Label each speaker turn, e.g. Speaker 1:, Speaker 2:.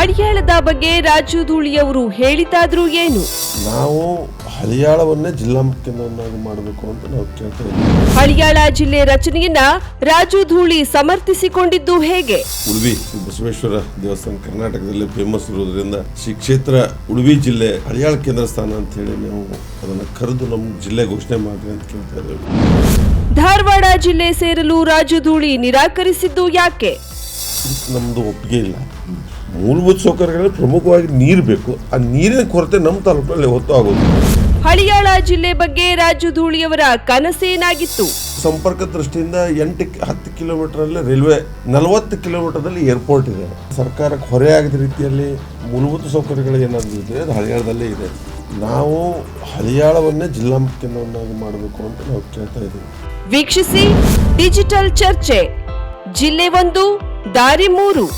Speaker 1: ಹಳಿಯಾಳದ ಬಗ್ಗೆ ರಾಜು ಧೂಳಿಯವರು ಹೇಳಿದಾದ್ರೂ ಏನು?
Speaker 2: ನಾವು ಹಳಿಯಾಳವನ್ನೇ ಜಿಲ್ಲಾ ಮುಖ್ಯವನ್ನಾಗಿ ಮಾಡಬೇಕು ಅಂತ ನಾವು ಕೇಳ್ತಾ ಇದ್ದೀವಿ.
Speaker 1: ಹಳಿಯಾಳ ಜಿಲ್ಲೆ ರಚನೆಯನ್ನ ರಾಜು ಧೂಳಿ ಸಮರ್ಥಿಸಿಕೊಂಡಿದ್ದು ಹೇಗೆ?
Speaker 2: ಉಡುಪಿ ಶ್ರೀ ಬಸವೇಶ್ವರ ದೇವಸ್ಥಾನ ಕರ್ನಾಟಕದಲ್ಲಿ ಫೇಮಸ್ ಇರೋದ್ರಿಂದ ಶ್ರೀ ಕ್ಷೇತ್ರ ಉಡುಪಿ ಜಿಲ್ಲೆ ಹಳಿಯಾಳ ಕೇಂದ್ರ ಸ್ಥಾನ ಅಂತ ಹೇಳಿ ನಾವು ಅದನ್ನು ಕರೆದು ನಮ್ಮ ಜಿಲ್ಲೆ ಘೋಷಣೆ ಮಾಡ್ರಿ ಅಂತ ಕೇಳ್ತಾ ಇದ್ದೇವೆ.
Speaker 1: ಧಾರವಾಡ ಜಿಲ್ಲೆ ಸೇರಲು ರಾಜು ಧೂಳಿ ನಿರಾಕರಿಸಿದ್ದು ಯಾಕೆ?
Speaker 2: ನಮ್ಮದು ಒಪ್ಪಿಗೆ ಇಲ್ಲ. ಮೂಲಭೂತ ಸೌಕರ್ಯಗಳಲ್ಲಿ ಪ್ರಮುಖವಾಗಿ ನೀರು ಬೇಕು. ಆ ನೀರಿನ ಕೊರತೆ ನಮ್ಮ ತಾಲೂಕಿನಲ್ಲಿ ಹೊತ್ತು ಆಗೋದು
Speaker 1: ಹಳಿಯಾಳ ಜಿಲ್ಲೆ ಬಗ್ಗೆ ರಾಜು ಧೂಳಿಯವರ ಕನಸೇನಾಗಿತ್ತು
Speaker 2: ಸಂಪರ್ಕ ದೃಷ್ಟಿಯಿಂದ ಎಂಟು ಹತ್ತು ಕಿಲೋಮೀಟರಲ್ಲಿ ರೈಲ್ವೆ ನಲವತ್ತು ಕಿಲೋಮೀಟರ್ದಲ್ಲಿ ಏರ್ಪೋರ್ಟ್ ಇದೆ. ಸರ್ಕಾರಕ್ಕೆ ಹೊರೆಯಾಗದ ರೀತಿಯಲ್ಲಿ ಮೂಲಭೂತ ಸೌಕರ್ಯಗಳು ಏನಾದರೂ ಇದೆ ಅದು ಹಳಿಯಾಳದಲ್ಲೇ ಇದೆ. ನಾವು ಹಳಿಯಾಳವನ್ನೇ ಜಿಲ್ಲಾ ಮುಖ್ಯವನ್ನಾಗಿ ಮಾಡಬೇಕು ಅಂತ ನಾವು ಕೇಳ್ತಾ ಇದ್ದೀವಿ.
Speaker 1: ವೀಕ್ಷಿಸಿ ಡಿಜಿಟಲ್ ಚರ್ಚೆ. ಜಿಲ್ಲೆ ಒಂದು దారి మూరు.